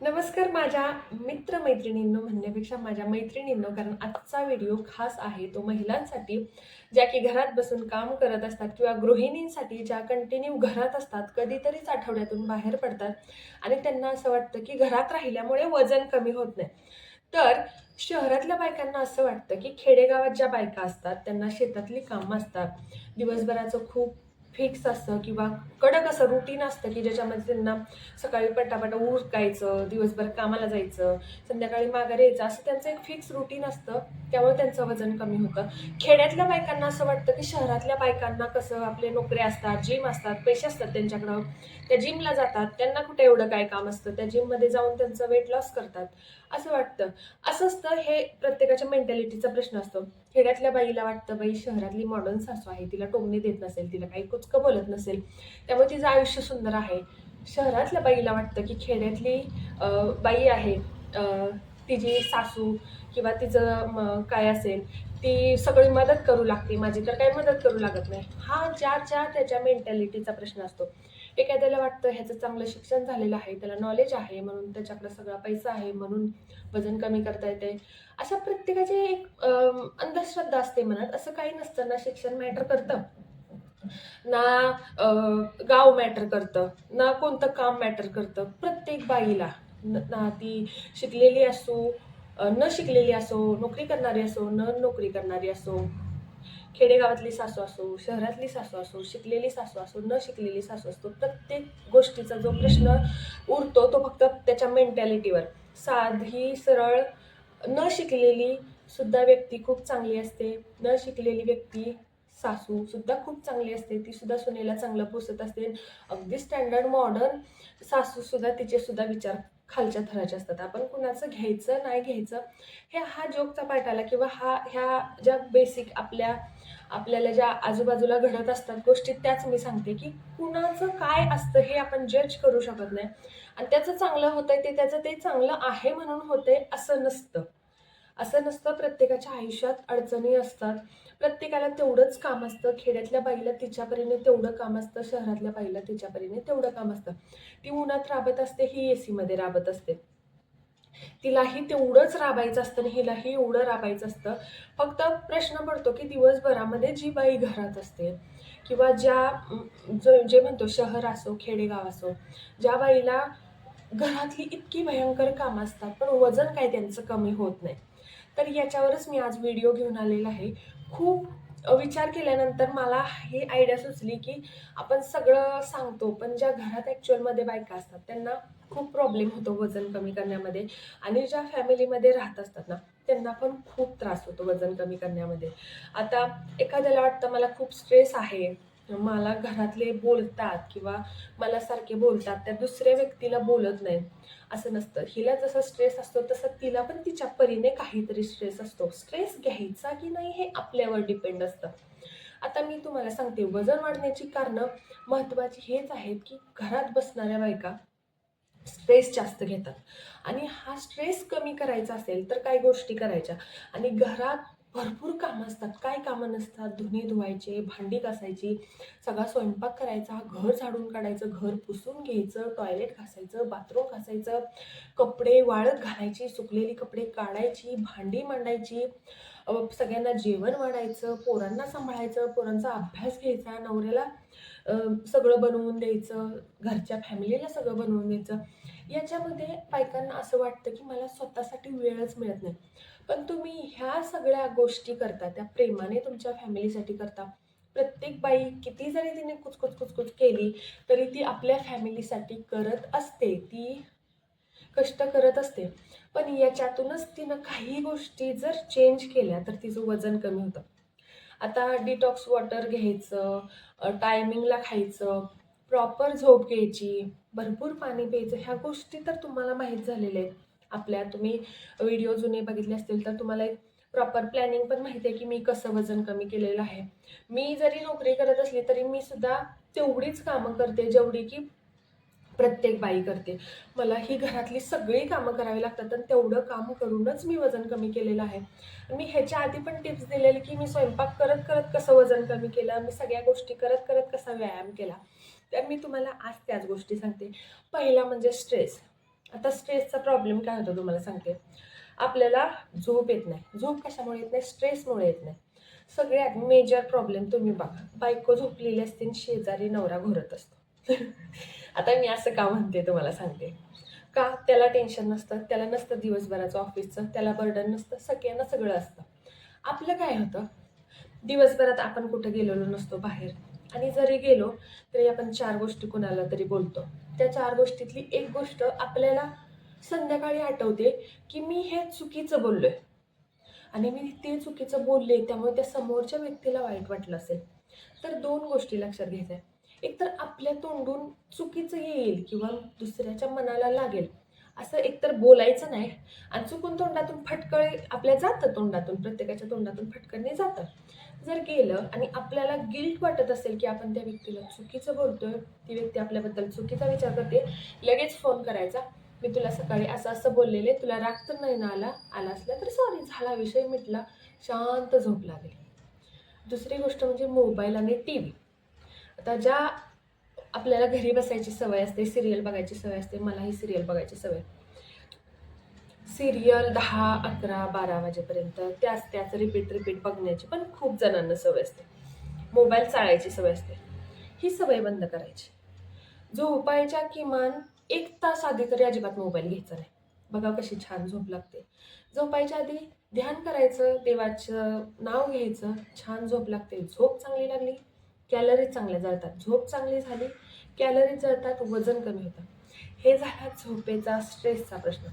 नमस्कार माझ्या मित्रमैत्रिणींनो म्हणण्यापेक्षा माझ्या मैत्रिणींनो कारण आजचा व्हिडिओ खास आहे तो महिलांसाठी ज्या की घरात बसून काम करत असतात किंवा गृहिणींसाठी ज्या कंटिन्यू घरात असतात कधीतरीच आठवड्यातून बाहेर पडतात आणि त्यांना असं वाटतं की घरात राहिल्यामुळे वजन कमी होत नाही. तर शहरातल्या बायकांना असं वाटतं की खेडेगावात ज्या बायका असतात त्यांना शेतातली कामं असतात. दिवसभराचं खूप फिक्स असतं किंवा कडक असं रुटीन असतं की ज्याच्यामध्ये त्यांना सकाळी पटापटा उरकायचं दिवसभर कामाला जायचं संध्याकाळी माघारी यायचं असं त्यांचं एक फिक्स रुटीन असतं. त्यामुळे त्यांचं वजन कमी होतं. खेड्यातल्या बायकांना असं वाटतं की शहरातल्या बायकांना कसं आपले नोकऱ्या असतात जिम असतात पैसे असतात त्यांच्याकडं. त्या जिमला जातात त्यांना कुठे एवढं काय काम असतं? त्या जिममध्ये जाऊन त्यांचं वेट लॉस करतात. असं वाटतं. असं असतं हे प्रत्येकाच्या मेंटॅलिटीचा प्रश्न असतो. खेड्यातल्या बाईला वाटतं बाई शहरातली मॉडर्न सासू आहे तिला टोमणे देत नसेल तिला काही कुचकं बोलत नसेल. त्यामुळे तिचं आयुष्य सुंदर आहे. शहरातल्या बाईला वाटतं की खेड्यातली बाई आहे तिची सासू किंवा तिचं काय असेल ती सगळी मदत करू लागते. माझी तर काही मदत करू लागत नाही. हा ज्या ज्या त्याच्या मेंटॅलिटीचा प्रश्न असतो. एखाद्याला वाटतं ह्याचं चांगलं शिक्षण झालेलं आहे त्याला नॉलेज आहे म्हणून त्याच्याकडे सगळा पैसा आहे म्हणून वजन कमी करता येते अशा प्रत्येकाची एक अंधश्रद्धा असते मनात. असं काही नसतं ना शिक्षण मॅटर करतं. ना गाव मॅटर करतं ना कोणतं काम मॅटर करतं. प्रत्येक बाईला न ना ती शिकलेली असो न शिकलेली असो नोकरी करणारी असो न नोकरी करणारी असो खेडेगावातली सासू असो शहरातली सासू असो शिकलेली सासू असो न शिकलेली सासू असतो प्रत्येक गोष्टीचा जो प्रश्न उरतो तो फक्त त्याच्या मेंटॅलिटीवर साधी सरळ न शिकलेली सुद्धा व्यक्ती खूप चांगली असते. न शिकलेली व्यक्ती सासू सुद्धा खूप चांगली असते. ती सुद्धा सुनेला चांगलं पोसत असते. अगदी स्टँडर्ड मॉडर्न सासू सुद्धा तिचे सुद्धा विचार खालच्या थराच्या असतात. आपण कुणाचं घ्यायचं नाही घ्यायचं हे हा जोकचा पाठ आला किंवा हा ह्या ज्या बेसिक आपल्या आपल्याला ज्या आजूबाजूला घडत असतात गोष्टी त्याच मी सांगते की कुणाचं काय असतं हे आपण जज करू शकत नाही. आणि त्याचं चांगलं होतंय ते त्याचं ते चांगलं आहे म्हणून होतंय असं नसतं. असं नसतं प्रत्येकाच्या आयुष्यात अडचणी असतात. प्रत्येकाला तेवढंच काम असतं. खेड्यातल्या बाईला तिच्यापरीने तेवढं काम असतं. शहरातल्या बाईला तिच्यापरीने तेवढं काम असतं. ती उन्हात राबत असते ही ए सीमध्ये राबत असते. तिलाही तेवढंच राबायचं असतं आणि हिलाही एवढं राबायचं असतं. फक्त प्रश्न पडतो की दिवसभरामध्ये जी बाई घरात असते किंवा ज्या जो जे म्हणतो शहर असो खेडेगाव असो ज्या बाईला घरातली इतकी भयंकर कामं असतात पण वजन काय त्यांचं कमी होत नाही. तर याच्यावरच मी आज व्हिडिओ घेऊन आलेला आहे. खूप विचार केल्यानंतर मला ही आयडिया सुचली की आपण सगळं सांगतो पण ज्या घरात ॲक्च्युअलमध्ये बायका असतात त्यांना खूप प्रॉब्लेम होतो वजन कमी करण्यामध्ये. आणि ज्या फॅमिलीमध्ये राहत असतात ना त्यांना पण खूप त्रास होतो वजन कमी करण्यामध्ये. आता एखाद्याला वाटतं मला खूप स्ट्रेस आहे. मला घरातले बोलतात किंवा मला सारखे बोलतात त्या दुसऱ्या व्यक्तीला बोलत नाही. असं नसतं. हिला जसा स्ट्रेस असतो तसं तिला पण तिच्या परीने काहीतरी स्ट्रेस असतो. स्ट्रेस घ्यायचा की नाही हे आपल्यावर डिपेंड असतं. आता मी तुम्हाला सांगते वजन वाढण्याची कारणं महत्त्वाची हेच आहेत की घरात बसणाऱ्या बायका स्ट्रेस जास्त घेतात. आणि हा स्ट्रेस कमी करायचा असेल तर काय गोष्टी करायच्या. आणि घरात भरपूर कामं असतात. काय कामं नसतात? धुणे धुवायचे भांडी घासायची सगळा स्वयंपाक करायचा घर झाडून काढायचं घर पुसून घ्यायचं टॉयलेट घासायचं बाथरूम घासायचं कपडे वाळत घालायची सुकलेली कपडे काढायची भांडी मांडायची सगळ्यांना जेवण वाढायचं पोरांना सांभाळायचं पोरांचा अभ्यास घ्यायचा नवऱ्याला सगळं बनवून द्यायचं घरच्या फॅमिलीला सगळं बनवून द्यायचं. याच्यामध्ये बायकांना असं वाटतं की मला स्वतःसाठी वेळच मिळत नाही. पण तुम्ही ह्या सगळ्या गोष्टी करता त्या प्रेमाने तुमच्या फॅमिलीसाठी करता. प्रत्येक बाई किती जरी तिने कुचकुच कुचकुच केली तरी ती आपल्या फॅमिलीसाठी करत असते. ती कष्ट करत असते. पण याच्यातूनच तिनं काही गोष्टी जर चेंज केल्या तर तिचं वजन कमी होतं. आता डिटॉक्स वॉटर घ्यायचं टायमिंगला खायचं प्रॉपर झोप घ्यायची भरपूर पाणी प्यायचं ह्या गोष्टी तर तुम्हाला माहीत झालेल्या आहेत. आपल्या तुम्ही व्हिडिओ जुने बघितले असतील तर तुम्हाला एक प्रॉपर प्लॅनिंग पण माहिती आहे की मी कसं वजन कमी केलेलं आहे. मी जरी नोकरी करत असली तरी मी सुद्धा तेवढीच कामं करते जेवढी की प्रत्येक बाई करते. मला ही घरातली सगळी कामं करावी लागतात आणि तेवढं काम करूनच मी वजन कमी केलेलं आहे. मी ह्याच्या आधी पण टिप्स दिलेले की मी स्वयंपाक करत करत कसं वजन कमी केलं मी सगळ्या गोष्टी करत करत कसा व्यायाम केला. तर मी तुम्हाला आज त्याच गोष्टी सांगते. पहिला म्हणजे स्ट्रेस आता स्ट्रेसचा प्रॉब्लेम काय होतो तुम्हाला सांगते. आपल्याला झोप येत नाही. झोप कशामुळे येत नाही? स्ट्रेसमुळे येत नाही. सगळ्यात मेजर प्रॉब्लेम तुम्ही बघा. बायको झोपलेली असते आणि शेजारी नवरा घोरत असतो. आता मी असं का म्हणते तुम्हाला सांगते? का त्याला टेन्शन नसतं? त्याला नसतं दिवसभराचं ऑफिसचं त्याला बर्डन नसतं. सगळ्यांना सगळं असतं. आपलं काय होतं? दिवसभरात आपण कुठं गेलेलो नसतो बाहेर. आणि जरी गेलो तरी आपण चार गोष्टी कुणाला तरी बोलतो. त्या चार गोष्टीतली एक गोष्ट आपल्याला संध्याकाळी आठवते की मी हे चुकीचं बोललोय. आणि मी ते चुकीचं बोलले त्यामुळे त्या समोरच्या व्यक्तीला वाईट वाटलं असेल. तर दोन गोष्टी लक्षात घ्यायच्या. एकतर आपल्या तोंडून चुकीचं येईल किंवा दुसऱ्याच्या मनाला लागेल. असं एकतर बोलायचं नाही. आणि चुकून तोंडातून फटकळे आपल्या जातं तोंडातून प्रत्येकाच्या तोंडातून फटकणे जातं. जर केलं आणि आपल्याला गिल्ट वाटत असेल की आपण त्या व्यक्तीला चुकीचं बोलतोय ती व्यक्ती आपल्याबद्दल चुकीचा विचार करते लगेच फोन करायचा. मी तुला सकाळी असं असं बोललेले तुला राग तर नाही ना आला? आला असला तर सॉरी झाला विषय मिटला शांत झोप लागेल. दुसरी गोष्ट म्हणजे मोबाईल आणि टी व्ही आता ज्या आपल्याला घरी बसायची सवय असते सिरियल बघायची सवय असते मला ही सिरियल बघायची सवय. सिरियल दहा अकरा बारा वाजेपर्यंत त्याच त्याच रिपीट रिपीट बघण्याची पण खूप जणांना सवय असते. मोबाईल चाळायची सवय असते. ही सवय बंद करायची. झोपायच्या किमान एक तास आधी तरी अजिबात मोबाईल घ्यायचा नाही. बघा कशी छान झोप लागते. झोपायच्या आधी ध्यान करायचं देवाचं नाव घ्यायचं छान झोप लागते. झोप चांगली लागली कॅलरीज चांगल्या जळतात. झोप चांगली झाली कॅलरीज जळतात वजन कमी होतं. हे झाला झोपेचा स्ट्रेसचा प्रश्न.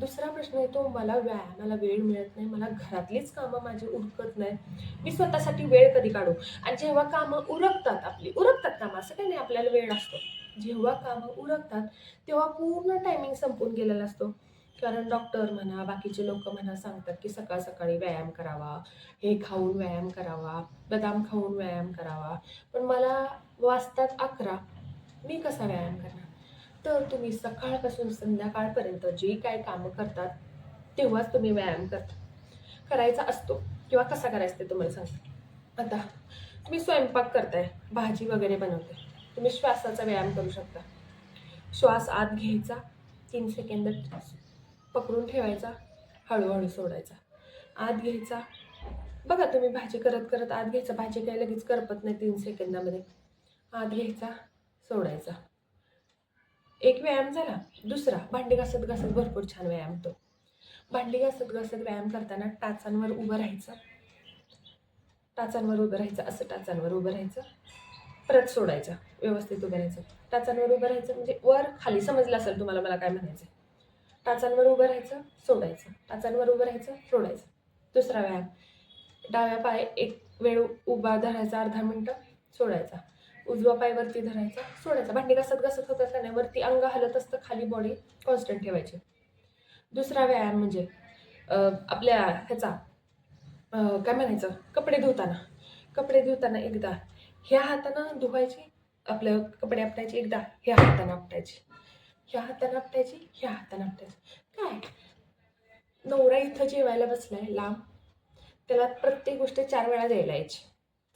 दुसरा प्रश्न येतो मला व्यायामाला वेळ मिळत नाही मला घरातलीच कामं माझी उरकत नाही मी स्वतःसाठी वेळ कधी काढू? आणि जेव्हा कामं उरकतात आपली उरकतात कामं असं काही नाही आपल्याला वेळ असतो. जेव्हा कामं उरकतात तेव्हा पूर्ण टायमिंग संपून गेलेला असतो. कारण डॉक्टर म्हणा बाकीचे लोक म्हणा सांगतात की सकाळ सकाळी व्यायाम करावा हे खाऊन व्यायाम करावा बदाम खाऊन व्यायाम करावा. पण मला वाजतात अकरा मी कसा व्यायाम करणार? तर तुम्ही सकाळपासून संध्याकाळपर्यंत जे काय कामं करतात तेव्हाच तुम्ही व्यायाम करता. करायचा असतो किंवा कसा करायचा ते तुम्हाला सांगते. आता तुम्ही स्वयंपाक करताय भाजी वगैरे बनवते तुम्ही श्वासाचा व्यायाम करू शकता. श्वास आत घ्यायचा तीन सेकंद पकडून ठेवायचा हळूहळू सोडायचा. आत घ्यायचा. बघा तुम्ही भाजी करत करत आत घ्यायचा भाजी काही लगेच करपत नाही तीन सेकंदामध्ये. आत घ्यायचा सोडायचा. एक व्यायाम झाला दुसरा भांडी घासत घासत भरपूर छान व्यायाम होतो. भांडी घासत घासत व्यायाम करताना टाचांवर उभं राहायचं. टाचांवर उभं राहायचं असं टाचांवर उभं राहायचं. परत सोडायचं व्यवस्थित उभं राहायचं. टाचांवर उभं राहायचं म्हणजे वर खाली समजलं असेल तुम्हाला मला काय म्हणायचं टाचांवर उभं राहायचं सोडायचं. टाचांवर उभं राहायचं सोडायचं. दुसरा व्यायाम. डाव्या पाय एक वेळ उभा धरायचा अर्धा मिनटं सोडायचा. उजवा पाय वरती धरायचा सोडायचा. भांडी घासत घासत होत असताना वरती अंग हलत असतं खाली बॉडी कॉन्स्टंट ठेवायची. दुसरा व्यायाम म्हणजे आपल्या ह्याचा काय म्हणायचं? कपडे धुताना. कपडे धुताना एकदा ह्या हातानं धुवायची आपलं कपडे आपटायचे एकदा ह्या हातानं आपटायची. ह्या हातानं आपटायची ह्या हातानं आपटायची. काय? नवरा इथं जेवायला बसलाय लांब. त्याला प्रत्येक गोष्ट चार वेळा द्यायला यायची.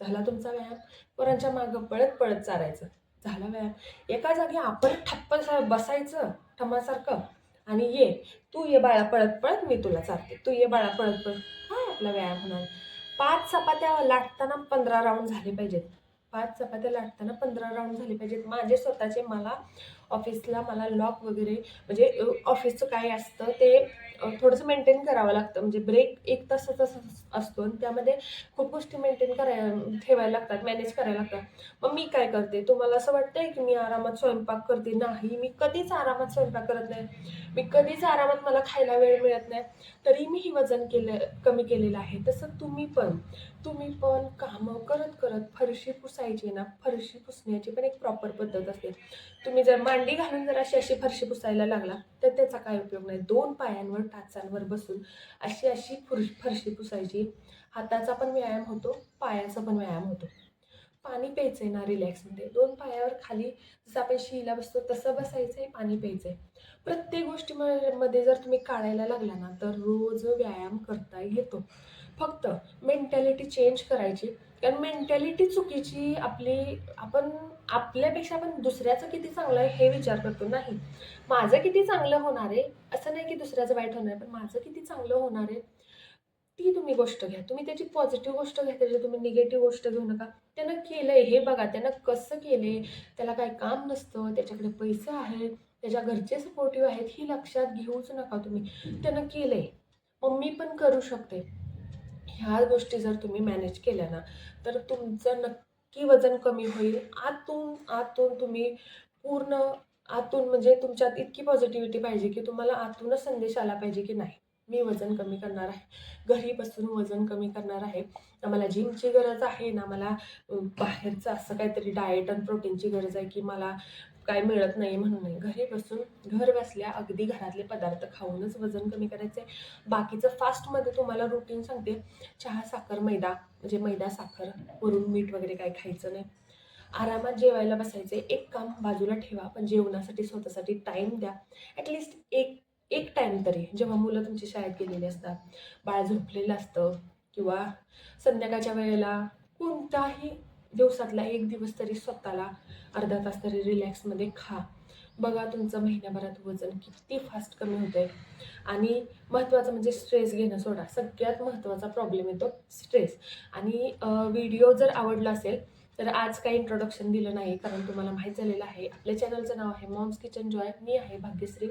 झाला तुमचा व्यायाम? पोरांच्या मागं पळत पळत चालायचं. झाला व्यायाम. एका जागी आपण ठप्प स- बसायचं ठमासारखं. आणि ये तू ये बाळा पळत पळत मी तुला चालते. तू ये बाळा पळत पळत. काय आपला व्यायाम होणार. पाच चपात्या लाटताना पंधरा राऊंड झाले पाहिजेत. पाच चपात्या लाटताना पंधरा राऊंड झाले पाहिजेत. माझे स्वतःचे मला ऑफिसला मला लॉक वगैरे म्हणजे ऑफिसचं काय असतं ते थोडंसं मेंटेन करावं लागतं. म्हणजे ब्रेक एक तासाचा असतो आणि त्यामध्ये खूप गोष्टी मेंटेन कराय ठेवायला लागतात मॅनेज करायला लागतात. मग मी काय करते? तुम्हाला असं वाटतंय की मी आरामात स्वयंपाक करते? नाही मी कधीच आरामात स्वयंपाक करत नाही. मी कधीच आरामात मला खायला वेळ मिळत नाही. तरी मी ही वजन केलं कमी केलेलं आहे. तसं तुम्ही पण तुम्ही पण कामं करत करत फरशी पुसायची ना फरशी पुसण्याची पण एक प्रॉपर पद्धत असते. तुम्ही जर मांडी घालून जर अशी अशी फरशी पुसायला लागला तर त्याचा काय उपयोग नाही. दोन पायांवर टाचांवर बसून अशी अशी फुर फरशी पुसायची. हाताचा पण व्यायाम होतो पायाचा पण व्यायाम होतो. पाणी प्यायचं आहे ना रिलॅक्समध्ये दोन पायावर खाली जसं आपण शिला बसतो तसं बसायचं आहे पाणी प्यायचं आहे प्रत्येक गोष्टीमध्ये जर तुम्ही काढायला लागला ना तर रोज व्यायाम करता येतो. फक्त मेंटॅलिटी चेंज करायची. कारण मेंटॅलिटी चुकीची आपली आपण आपल्यापेक्षा आपण दुसऱ्याचं किती चांगलं आहे हे विचार करतो. नाही. माझं किती चांगलं होणार आहे असं नाही की दुसऱ्याचं वाईट होणार आहे पण माझं किती चांगलं होणार आहे ती तुम्ही गोष्ट घ्या. तुम्ही त्याची पॉझिटिव्ह गोष्ट घ्या त्याची तुम्ही निगेटिव्ह गोष्ट घेऊ नका. त्यानं केलंय हे बघा त्यानं कसं केलंय त्याला काही काम नसतं त्याच्याकडे पैसे आहेत त्याच्या घरचे सपोर्टिव्ह आहेत ही लक्षात घेऊच नका तुम्ही. त्यानं केलंय. मम्मी पण करू शकते. ह्या गोष्टी जर तुम्ही मॅनेज केल्या ना तर तुमचं नक्की वजन कमी होईल. आतून आतून तुम्ही पूर्ण आतून म्हणजे तुमच्यात इतकी पॉझिटिव्हिटी पाहिजे की तुम्हाला आतूनच संदेश आला पाहिजे की नाही मी वजन कमी करणार आहे घरी बसून वजन कमी करणार आहे. ना मला जिमची गरज आहे ना मला बाहेरचं असं काहीतरी डाएट आणि प्रोटीनची गरज आहे की मला काय मिळत नाही म्हणून नाही. घरी बसून घर बसल्या अगदी घरातले पदार्थ खाऊनच वजन कमी करायचं आहे बाकीचं फास्टमध्ये तुम्हाला रुटीन सांगते. चहा साखर मैदा म्हणजे मैदा साखर वरून मीठ वगैरे काय खायचं नाही. आरामात जेवायला बसायचे एक काम बाजूला ठेवा पण जेवणासाठी स्वतःसाठी टाईम द्या. ॲटलिस्ट एक एक टाईम तरी. जेव्हा मुलं तुमची शाळेत गेलेली असतात बाळ झोपलेलं असतं किंवा संध्याकाळच्या वेळेला कोणताही दिवसातला एक दिवस तरी स्वतःला अर्धा तास तरी रिलॅक्समध्ये खा. बघा तुमचं महिन्याभरात वजन किती फास्ट कमी होतं आहे आणि महत्त्वाचं म्हणजे स्ट्रेस घेणं सोडा. सगळ्यात महत्त्वाचा प्रॉब्लेम येतो स्ट्रेस आणि व्हिडिओ जर आवडला असेल तर आज काही इंट्रोडक्शन दिलं नाही कारण तुम्हाला माहीत झालेलं आहे. आपल्या चॅनलचं नाव आहे मॉम्स किचन जॉय मी आहे भाग्यश्री.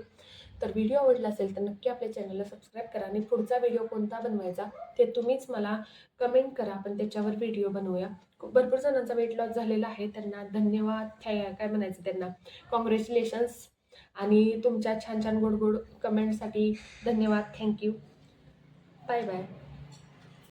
तर व्हिडिओ आवडला असेल तर नक्की आपल्या चॅनलला सबस्क्राईब करा. आणि पुढचा व्हिडिओ कोणता बनवायचा ते तुम्हीच मला कमेंट करा. आपण त्याच्यावर व्हिडिओ बनवूया. भरपूर जणांचा वेट लॉस झालेला आहे. त्यांना धन्यवाद. काय म्हणायचं त्यांना? कॉंग्रॅच्युलेशन्स आणि तुमच्या छान छान गोड गोड कमेंटसाठी धन्यवाद. Thank you bye bye